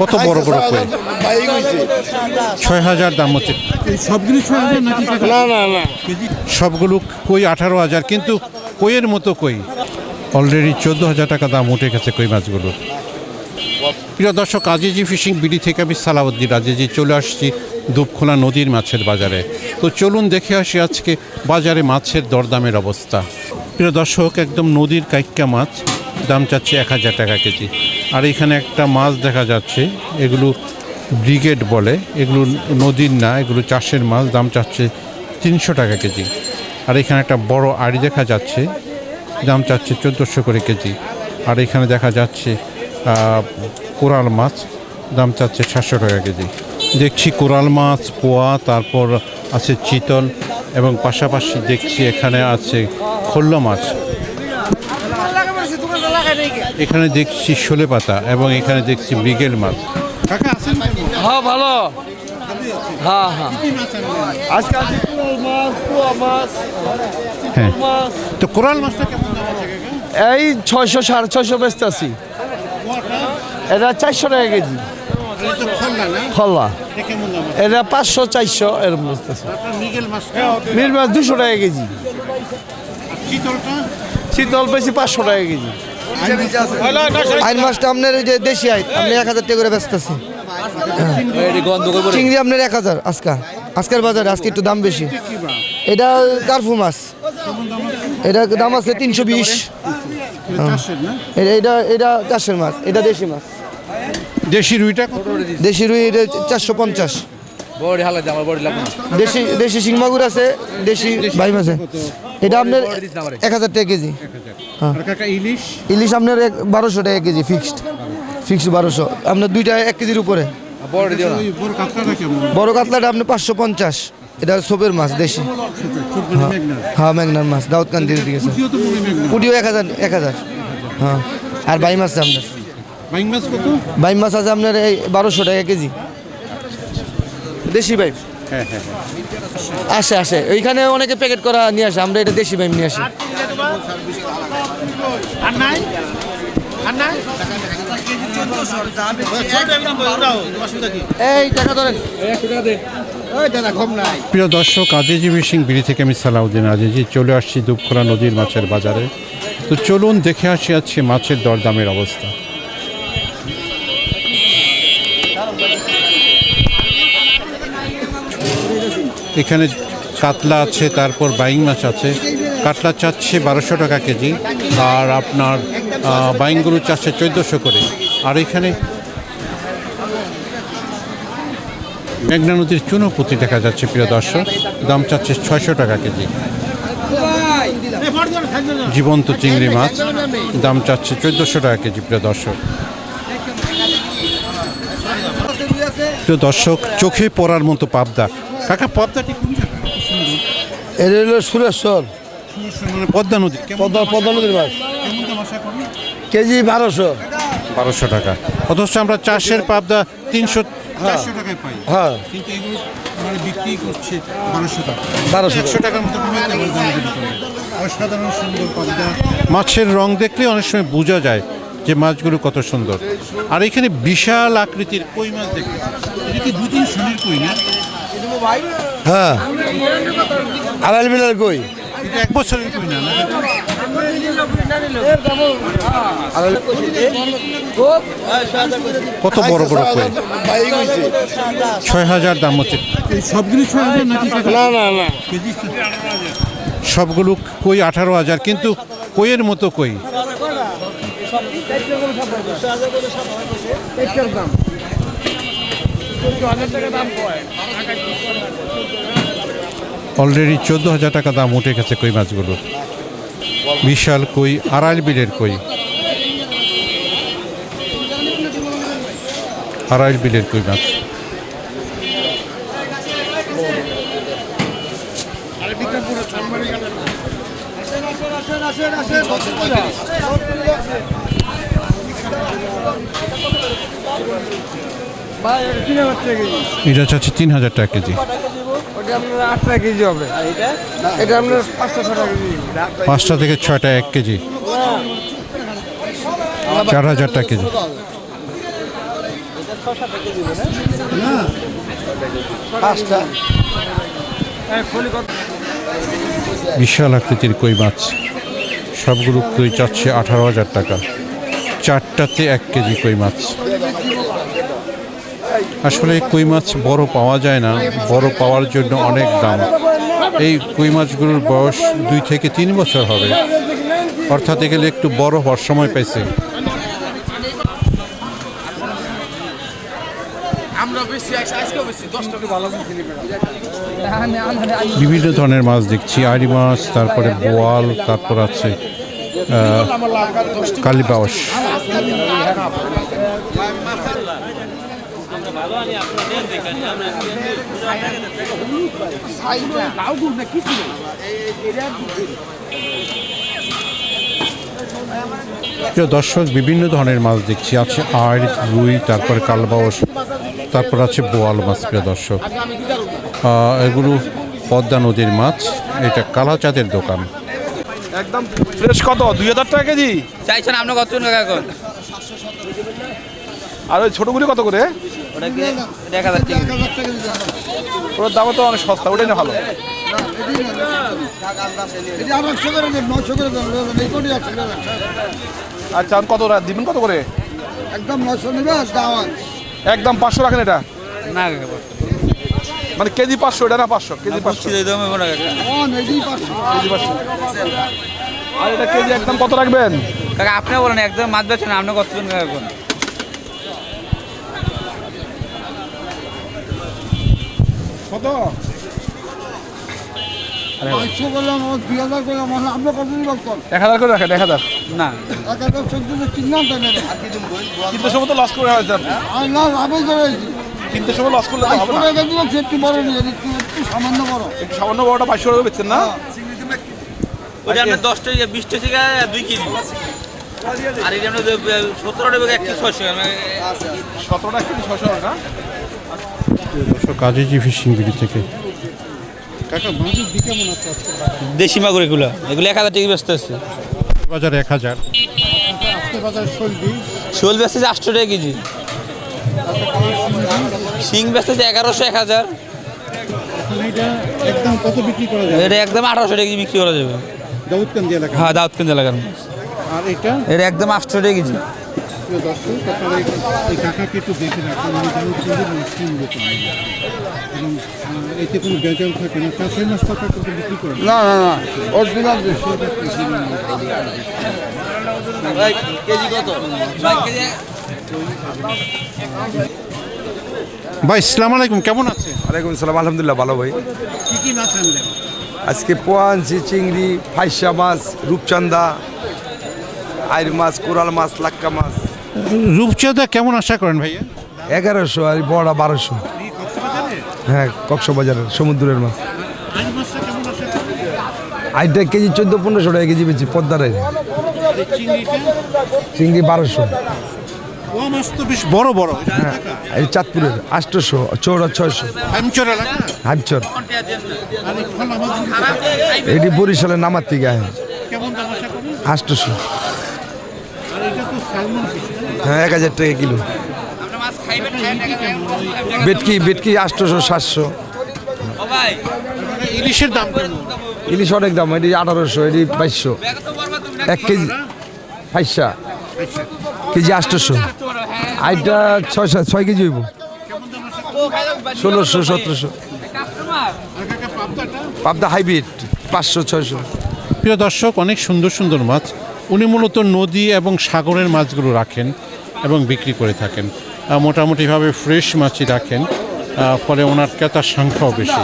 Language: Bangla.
কত বড় বড় কই? ছয় হাজার দাম হচ্ছে। সবগুলো ছয় হাজার নাকি না না না। সবগুলো কই আঠারো হাজার কিন্তু কইয়ের মতো কই? অলরেডি চোদ্দ হাজার টাকা দাম উঠে গেছে কই মাছগুলোর প্রিয় দর্শক আজিজি ফিশিং বিডি থেকে আমি সালাউদ্দিন আজিজি চলে আসছি দুপখোলা নদীর মাছের বাজারে। তো চলুন দেখে আসি আজকে বাজারে মাছের দরদামের অবস্থা। প্রিয় দর্শক একদম নদীর কাইক্কা মাছ। দাম চাচ্ছে এক হাজার টাকা কেজি। আর এখানে একটা মাছ দেখা যাচ্ছে, এগুলো ব্রিগেড বলে, এগুলো নদীর না, এগুলো চাষের মাছ, দাম চাচ্ছে তিনশো টাকা কেজি। আর এখানে একটা বড় আড়ি দেখা যাচ্ছে, দাম চাচ্ছে চোদ্দোশো করে কেজি। আর এখানে দেখা যাচ্ছে কোরাল মাছ, দাম চাচ্ছে সাতশো টাকা কেজি। দেখছি কোরাল মাছ, পোয়া, তারপর আছে চিতল, এবং পাশাপাশি দেখছি এখানে আছে খোল্লা মাছ। এখানে দেখছি শোলে পাতা এবং এখানে দেখছি মৃগেল মাছ। হ্যাঁ ভালো। হ্যাঁ হ্যাঁ। আজকে আছে কুড়াল মাছ পোয়া মাছ হ্যাঁ। তো কোরাল মাছটা কেমন আছে? এই ছয়শো সাড়ে ছয়শো বেচতে আছি। এটা চারশো টাকা কেজি। খল্লা এটা আছে? পাঁচশো চারশো এরকম বেচতেছি আপনার মিল মাছ দুশো টাকা কেজি। শীতল বেশি পাঁচশো টাকা কেজি। আইন মাছটা আপনার ওই যে দেশি আইন আপনি এক হাজার টাকা করে ব্যস্ত চিংড়ি আপনার এক হাজার আজকা আজকের বাজারে আজকে একটু দাম বেশি। এটা কার্ফু মাছ। এটা দাম আছে তিনশো বিশ। না এটা এটা চারশের মাছ এটা দেশি মাছ। দেশি রুইটা দেশি রুই এটা চারশো পঞ্চাশ। বড়ি হালা আমার বড়ি লাগবে দেশি দেশি শিং মাগুর আছে দেশি ভাই মাছ আছে। এটা আপনার এক হাজার টাকা কেজি। ইলিশ? ইলিশ আপনার এক বারোশো টাকা কেজি ফিক্সড ফিক্সড বারোশো। আপনার দুইটা এক কেজির উপরে। বড়ি কাতলাটা আপনি পাঁচশো পঞ্চাশ। এটা সোপের মাছ দেশি। হ্যাঁ। মেঘনার মাছ দাউদকান্দির দিকে আছে পুঁটিও মনে হয় এক হাজার এক হাজার। হ্যাঁ। আর বাই মাছ আছে আপনার। বাইং মাছ কত? বাই মাছ আছে আপনার এই বারোশো টাকা কেজি। দেশি বাইম হ্যাঁ হ্যাঁ আসে আসে। ওইখানে অনেকে প্যাকেট করা নিয়ে আসে আমরা এটা দেশি বাইম নিয়ে আসি। এই টাকা ধরেন। প্রিয় দর্শক আজিজি ফিশিং বিড়ি থেকে আমি সালাউদ্দিন আজিজি চলে আসছি দুপখোলা নদীর মাছের বাজারে। তো চলুন দেখে আসি আজকে মাছের দরদামের অবস্থা। এখানে কাতলা আছে, তারপর বাইং মাছ আছে। কাতলা চাচ্ছে বারোশো টাকা কেজি, আর আপনার বাইংগুলো চাচ্ছে চোদ্দোশো করে। আর এখানে মেঘনা নদীর চুনোপুঁতি দেখা যাচ্ছে, প্রিয় দর্শক। দাম চাচ্ছে ছয়শো টাকা কেজি। জীবন্ত চিংড়ি মাছ, দাম চাচ্ছে চোদ্দোশো টাকা কেজি, প্রিয় দর্শক। প্রিয় দর্শক, চোখে পড়ার মতো পাবদা। কাকা পাবদাটি কোন জায়গায়? এটা হলো সুরেশ্বর। মানে পদ্মা নদী। কেমন পদ্মা পদ্মা নদীর মাছ কেমন দাম আশা করেন? কেজি বারোশো। বারোশো টাকা। অথচ আমরা চাষের পাবদা তিনশো চারশো টাকায় পাই। হ্যাঁ। কিন্তু এগুলো মানে বিক্রি করছে বারোশো টাকা। বারোশো একশো টাকার মতো কমে তারপরে বিক্রি করে। অসাধারণ সুন্দর পাবদা। মাছের রং দেখলে অনেক সময় বোঝা যায় যে মাছগুলো কত সুন্দর। আর এখানে বিশাল আকৃতির কই মাছ দেখতে এটা কি দু তিন শনির কই না? হ্যাঁ। আড়াই কই? এটা এক বছরের কই না? কত বড় বড় কই? ছয় হাজার দাম হচ্ছে। সবগুলো ছয় হাজার না না না। সবগুলো কই আঠারো হাজার কিন্তু কইয়ের মতো কই? অলরেডি চোদ্দ হাজার টাকা দাম উঠে গেছে কই মাছগুলোর বিশাল কই আড়াই বিলের কই। আড়াই বিলের কই মাছ। এটা চাচ্ছে তিন হাজার টাকা কেজি। পাঁচটা থেকে ছয়টা এক কেজি। চার হাজার টাকা কেজি। বিশাল আকৃতির কই মাছ। সবগুলো কই চাচ্ছে আঠারো হাজার টাকা। চারটাতে এক কেজি কই মাছ। আসলে কই মাছ বড় পাওয়া যায় না বড় পাওয়ার জন্য অনেক দাম। এই কই মাছগুলোর বয়স দুই থেকে তিন বছর হবে। অর্থাৎ এগুলো একটু বড় হওয়ার সময় পাইছে। বিভিন্ন ধরনের মাছ দেখছি আড়ি মাছ তারপরে বোয়াল তারপর আছে প্রিয় দর্শক বিভিন্ন ধরনের মাছ দেখছি। আছে আড় রুই তারপরে কালবাউস তারপর আছে বোয়াল মাছ প্রিয় দর্শক। আহ, এগুলো পদ্মা নদীর মাছ। এটা কালাচাঁদের দোকান। একদম ফ্রেশ কত? দুই হাজার টাকা কেজি? চাইছেন আপনি কত এখন? আর ওই ছোটগুলি কত করে? ওটা কি? দেখা যাচ্ছে ওর দাম তো অনেক সস্তা ওটাই না ভালো। আচ্ছা কত দিবেন কত করে? একদম নশো নেবে একদম পাঁচশো রাখেন এটা? না মানে কেজি পাঁচশো এটা না পাঁচশো? কেজি পাঁচশো। কেজি পাঁচশো। আর এটা কেজি একদম কত রাখবেন? কাকা আপনি বলেন একদম মাছ বেছেন আপনি কত এখন কত? পাঁচশো করলাম দুই হাজার করলাম আমরা কত দিন করতাম এক হাজার করে রাখেন এক হাজার। না। এক হাজার চোদ্দশো কিনলাম তো নেবে কিনতে সময় তো লস করে হয়েছে আর না লাভে কিনতে সময় লস করলে তো হবে না। একটু বড় নিয়ে একটু সামান্য বড়। একটু সামান্য বড়টা পাঁচশো টাকা বেচছেন না? ওটা আপনার দশটা বিশটা থেকে দুই কেজি। আর এটা আপনার সতেরো টাকা এক কেজি ছয়শো সতেরো কেজি টাকা। দর্শক কাজেজি ফিশিং বিড়ি থেকে। দেশি মাগুর এগুলো। এগুলো এক হাজার টাকা ব্যস্ত আছে বাজার এক হাজার। শোল বেচতেছে আটশো টাকা কেজি। শিং বেচতেছে এগারোশো এক হাজার। একদম কত বিক্রি করা যায় এটা একদম আঠারোশো টাকা কেজি বিক্রি করা যাবে। দাউদকান্দি এলাকা হ্যাঁ দাউদগঞ্জ এলাকার। আর এটা? এটা একদম আটশো টাকা কেজি। প্রিয় দর্শক আপনারা এই- কাকাকে একটু দেখে রাখুন। উনি এবং এতে কোনো বেজাল থাকে না। চাষের মাছ কত করে বিক্রি করেন? না না না অরিজিনাল ভাই ইসলাম আলাইকুম কেমন আছে ওয়ালাইকুম সালাম আলহামদুলিল্লাহ ভালো ভাই। কি কি মাছ আনলেন? আজকে পোয়া আনছি চিংড়ি ফাইসা মাছ রূপচান্দা আইর মাছ কোরাল মাছ লাক্কা মাছ। রূপচাঁদা কেমন আশা করেন ভাইয়া? এগারোশো আর বড়া বারোশো। হ্যাঁ কক্সবাজারের সমুদ্রের মাছ। আইটা কেজি চোদ্দ পনেরোশো টাকা কেজি বেশি পদ্মারের চিংড়ি বারোশো। বড় বড়। হ্যাঁ এই চাঁদপুরের আটশোশো চৌড়া ছয়শো। হামচর এটি বরিশালের নামার থেকে আটশোশো। হ্যাঁ এক হাজার টাকা কিলো। বেটকি বেটকি আটশোশো সাতশো। ইলিশের দাম ইলিশ অনেক দাম এটি আঠারোশো এটি বাইশশো। এক কেজি পয়সা কেজি আটশোশো। আইটা ছয় ছয় কেজি হইব। ষোলোশো সতেরোশো। পাবদা হাইব্রিড পাঁচশো ছয়শো। প্রিয় দর্শক অনেক সুন্দর সুন্দর মাছ। উনি মূলত নদী এবং সাগরের মাছগুলো রাখেন। এবং বিক্রি করে থাকেন। মোটামুটিভাবে ফ্রেশ মাছই রাখেন। ফলে ওনার ক্রেতার সংখ্যাও বেশি।